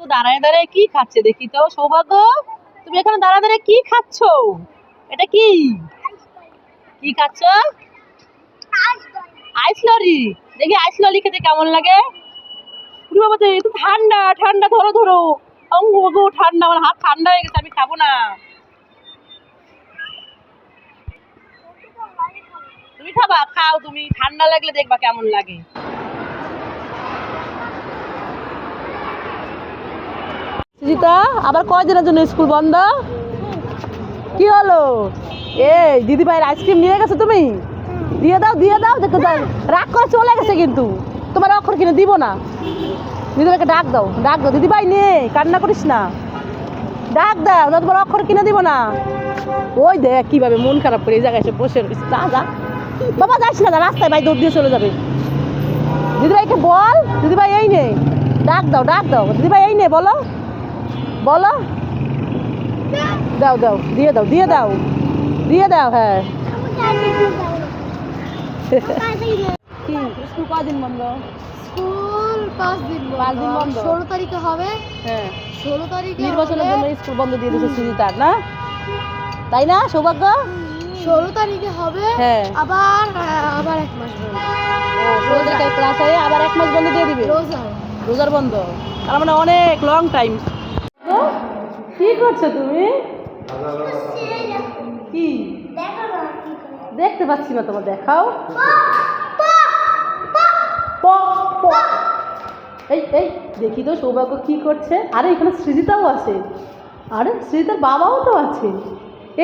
তো দাঁড়ায় দাঁড়ায় কি খাচ্ছে? দেখি তো, সৌভাগ্য। তুমি দাঁড়ায় দাঁড়ায় কি খাচ্ছ? এটা কি? কি খাচ্ছ? Ice lolly. দেখি আইস লরি খেতে কেমন লাগে? বাবা তো ঠান্ডা ঠান্ডা, ধরো ধরো। অঙ্গ, ঠান্ডা, আমার হাত ঠান্ডা হয়ে গেছে, আমি খাব না। তুমি খাবা, খাও, তুমি। ঠান্ডা লাগলে দেখবা কেমন লাগে। সুজিতা আবার কয়দিনের জন্য স্কুল বন্ধ? কি হলো? এই দিদি ভাইয়ের আইসক্রিম নিয়ে গেছো তুমি? দিয়ে দাও দিয়ে দাও, দেখো রাগ করে চলে গেছে কিন্তু। তোমার অক্ষর কিনে দিব না। দিদি ভাইকে ডাক দাও ডাক দাও। দিদি ভাই নে কান্না করিস না। ডাক দাও, না তোমার অক্ষর কিনে দিব না। ওই দেখ, কীভাবে মন খারাপ করে এই জায়গায় এসে বসে রয়েছে। যা যা। বাবা, যাস না রাস্তায় ভাই দৌড় দিয়ে চলে যাবে। দিদি ভাইকে বল দিদি ভাই এই নে ডাক দাও ডাক দাও। দিদি ভাই এই নে বলো। বলো। দাও দাও দিয়ে দাও দিয়ে দাও দিয়ে দাও হ্যাঁ। স্কুল কদিন বন্ধ? স্কুল পাঁচ দিন পাঁচ দিন বন্ধ। ষোলো তারিখে হবে। হ্যাঁ। ষোলো তারিখে নির্বাচনের জন্য স্কুল বন্ধ দিয়ে দিয়েছে সুজিতার না? তাই না সৌভাগ্য? ষোলো তারিখে হবে। হ্যাঁ। আবার আবার এক মাস বন্ধ। ষোলো তারিখের ক্লাস হয়ে আবার এক মাস বন্ধ দিয়ে দিবে? রোজা রোজার বন্ধ। তার মানে অনেক লং টাইম কি করছ তুমি? কি? দেখতে পাচ্ছি না তোমার, দেখাও। এই এই, দেখি তো সৌভাগ্য কি করছে। আরে, এখানে সৃজিতাও আছে। আরে, সৃজিতার বাবাও তো আছে।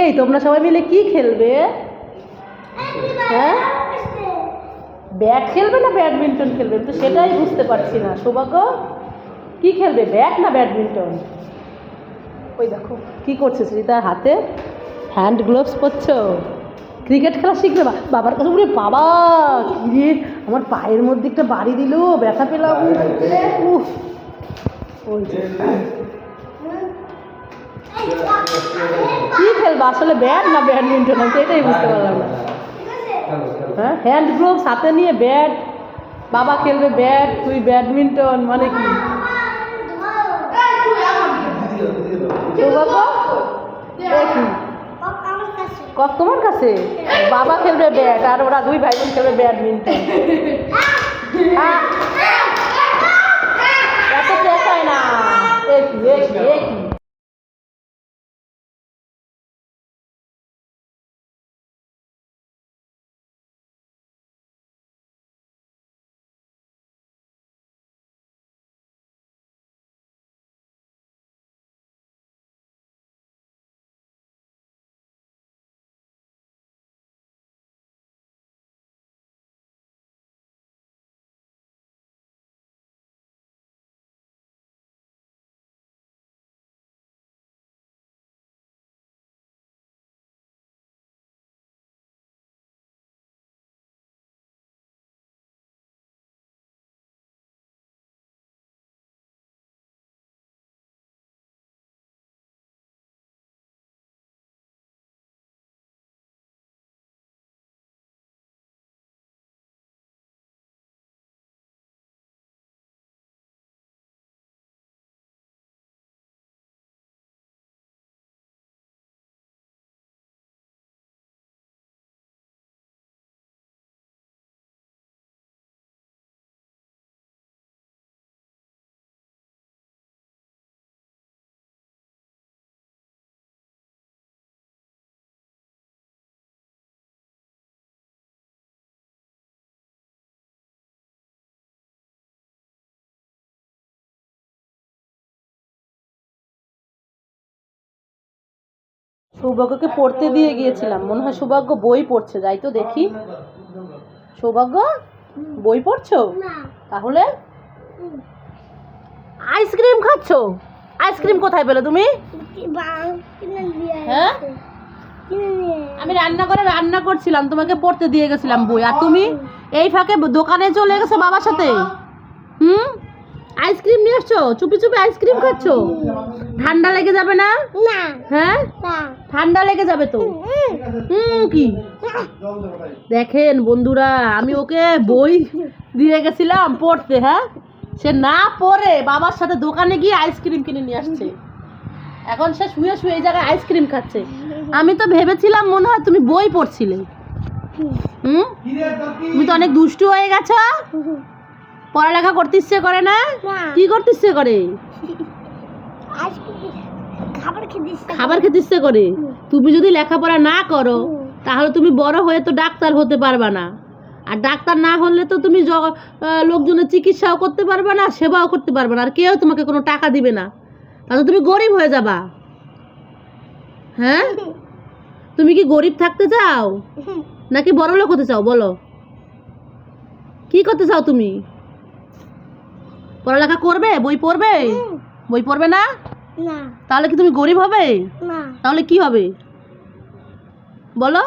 এই, তোমরা সবাই মিলে কি খেলবে? হ্যাঁ? ব্যাট খেলবে না ব্যাডমিন্টন খেলবে? তো সেটাই বুঝতে পারছি না। সৌভাগ্য, কি খেলবে? ব্যাট না ব্যাডমিন্টন? ওই দেখো কি করছে সৃজিতার হাতে হ্যান্ড গ্লোভস পরছো? ক্রিকেট খেলা শিখবে বাবার কাছে বলে বাবা কি আমার পায়ের মধ্যে একটা বাড়ি দিল ব্যথা পেলাম। উফ ওই। কি খেলবা? আসলে ব্যাট না ব্যাডমিন্টন আমি এটাই বুঝতে পারলাম না। হ্যাঁ? হ্যান্ড গ্লোভস হাতে নিয়ে ব্যাট বাবা খেলবে ব্যাট তুই ব্যাডমিন্টন মানে কি তো বাবা এ কি কক তোমার কাছে? বাবা খেলবে ব্যাট আর ওরা দুই ভাই বোন খেলবে ব্যাডমিন্টন! এত চেঁচায় না? এক সৌভাগ্যকে পড়তে দিয়ে গিয়েছিলাম। মনে হয় সৌভাগ্য বই পড়ছে যাই তো দেখি। সৌভাগ্য বই পড়ছো? তাহলে? আইসক্রিম খাচ্ছো? আইসক্রিম কোথায় পেলে তুমি? হ্যাঁ? আমি রান্না করে রান্না করছিলাম তোমাকে পড়তে দিয়ে গেছিলাম বই। আর তুমি? এই ফাঁকে দোকানে চলে গেছো বাবার সাথে? হুম? আইসক্রিম নিয়ে এসছো চুপি চুপি আইসক্রিম খাচ্ছো? ঠান্ডা লেগে যাবে না? না। হ্যাঁ? ঠান্ডা লেগে যাবে তো? হুম কি? দেখেন বন্ধুরা আমি ওকে বই দিয়ে গেছিলাম পড়তে হ্যাঁ? সে না পড়ে বাবার সাথে দোকানে গিয়ে আইসক্রিম কিনে নিয়ে আসছে। এখন সে শুয়ে শুয়ে এই জায়গায় আইসক্রিম খাচ্ছে। আমি তো ভেবেছিলাম মনে হয় তুমি বই পড়ছিলে। হুম? তুমি তো অনেক দুষ্টু হয়ে গেছো? পড়ালেখা করতে ইচ্ছে করে না? কি করতে ইচ্ছে করে? খাবার খেতে ইচ্ছা করে। তুমি যদি লেখাপড়া না করো তাহলে তুমি বড় হয়ে তো ডাক্তার হতে পারবা না। আর ডাক্তার না হলে তো তুমি লোকজনের চিকিৎসাও করতে পারবে না সেবাও করতে পারবে না। আর কেউ তোমাকে কোনো টাকা দিবে না। তাহলে তুমি গরিব হয়ে যাবা। হ্যাঁ? তুমি কি গরিব থাকতে চাও? নাকি বড় লোক হতে চাও? বলো। কি করতে চাও তুমি? পড়ালেখা করবে? বই পড়বে? বই পড়বে না? তাহলে কি তুমি গরিব হবে? তাহলে কি হবে? বলো।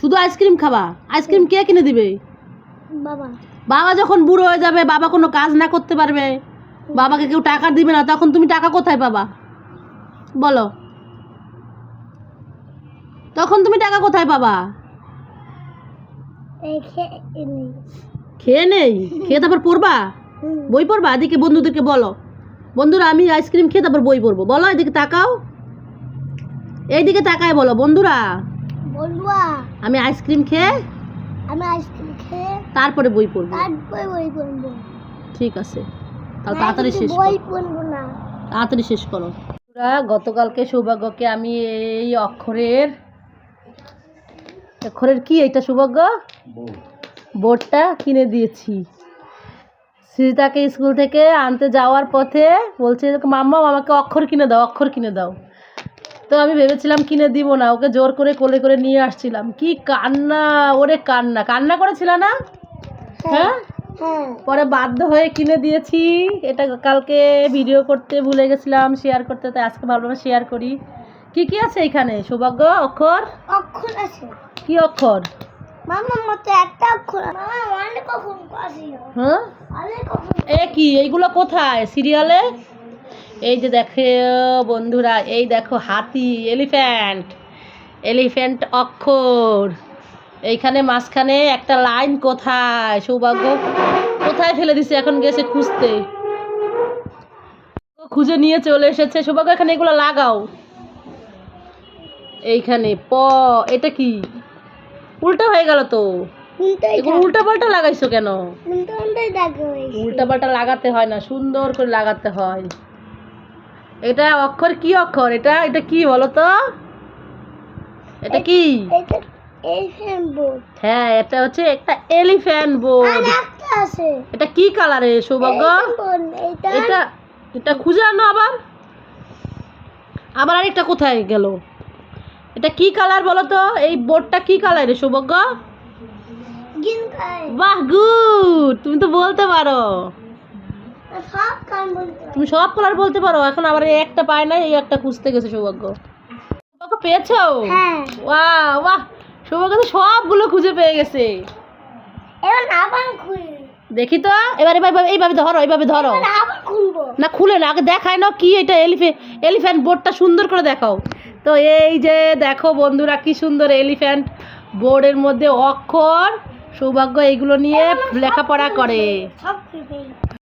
শুধু আইসক্রিম খাব। আইসক্রিম কে কিনে দিবে? বাবা। বাবা যখন বুড়ো হয়ে যাবে বাবা কোনো কাজ না করতে পারবে। বাবাকে কেউ টাকা দিবে না তখন তুমি টাকা কোথায় পাবা? বলো। তখন তুমি টাকা কোথায় পাবা? খেয়ে নেই? খেয়ে তারপর পড়বা? বই পড়বা? এদিকে বন্ধুদেরকে বলো। বন্ধুরা আমি আইসক্রিম খেয়ে তারপর বই পড়ব। বলো এদিকে তাকাও। এইদিকে তাকায় বলো বন্ধুরা। আমি আইসক্রিম খেয়ে আমি আইসক্রিম খেয়ে তারপরে বই পড়ব। তারপরে বই পড়ব। ঠিক আছে। তাহলে তাড়াতাড়ি শেষ করো। বই পড়ব না। তাড়াতাড়ি শেষ করো। বন্ধুরা, গতকালকে সৌভাগ্যকে আমি এই অক্ষরের অক্ষরের কি? এটা সৌভাগ্য? বোর্ডটা কিনে দিয়েছি। সৃজিতাকে স্কুল থেকে আনতে যাওয়ার পথে বলছে মাম্মা আমাকে অক্ষর কিনে দাও অক্ষর কিনে দাও। তো আমি ভেবেছিলাম কিনে দিব না ওকে জোর করে কোলে করে নিয়ে আসছিলাম। কি কান্না ওরে কান্না। কান্না করেছিল না? হ্যাঁ? হ্যাঁ পরে বাধ্য হয়ে কিনে দিয়েছি। এটা কালকে ভিডিও করতে ভুলে গেছিলাম শেয়ার করতে তাই আজকে ভাবলাম শেয়ার করি। কি কি আছে এখানে? সৌভাগ্য অক্ষর? অক্ষর আছে। কি অক্ষর? হ্যাঁ? এ কি এইগুলো কোথায়? সিরিয়ালে? এই যে দেখে বন্ধুরা এই দেখো হাতি এলিফ্যান্ট এলিফ্যান্ট অক্ষর। এইখানে মাঝখানে একটা লাইন কোথায় সৌভাগ্য? কোথায় ফেলে দিছে এখন গেছে খুঁজতে? খুঁজে নিয়ে চলে এসেছে। সৌভাগ্য এখানে এগুলো লাগাও। এইখানে প এটা কি? উল্টো হয়ে গেল তো। এগুলো উল্টা পাল্টা লাগাইছো কেন? উল্টা পাল্টা লাগাতে হয় না সুন্দর করে লাগাতে হয়। এটা অক্ষর কি অক্ষর? এটা এটা কি বলো তো? এটা কি? হ্যাঁ এটা হচ্ছে একটা এলিফ্যান্ট বোর্ড। এটা কি কালারে সৌভাগ্য? এটা এটা এটা খুঁজে আনো আবার। আবার আরেকটা কোথায় গেল? এটা কি কালার বলো তো? এই বোর্ডটা কি কালার রে সৌভাগ্য? বাহ গুড! তুমি তো বলতে পারো। সব কান বলতে তুমি সব কালার বলতে পারো এখন আবার এই একটা পায় না এই একটা খুঁজতে গেছে সৌভাগ্য। সৌভাগ্য পেয়েছ? হ্যাঁ। বাহ বাহ! সৌভাগ্য তো সবগুলো খুঁজে পেয়ে গেছে। দেখি তো এবার এবার এইভাবে ধরো এইভাবে ধরো। না খুলে না আগে দেখায় না কি এটা এলিফে এলিফ্যান্ট বোর্ডটা সুন্দর করে দেখাও। তো এই যে দেখো বন্ধুরা কি সুন্দর এলিফ্যান্ট বোর্ডের মধ্যে অক্ষর সৌভাগ্য এইগুলো নিয়ে লেখাপড়া করে।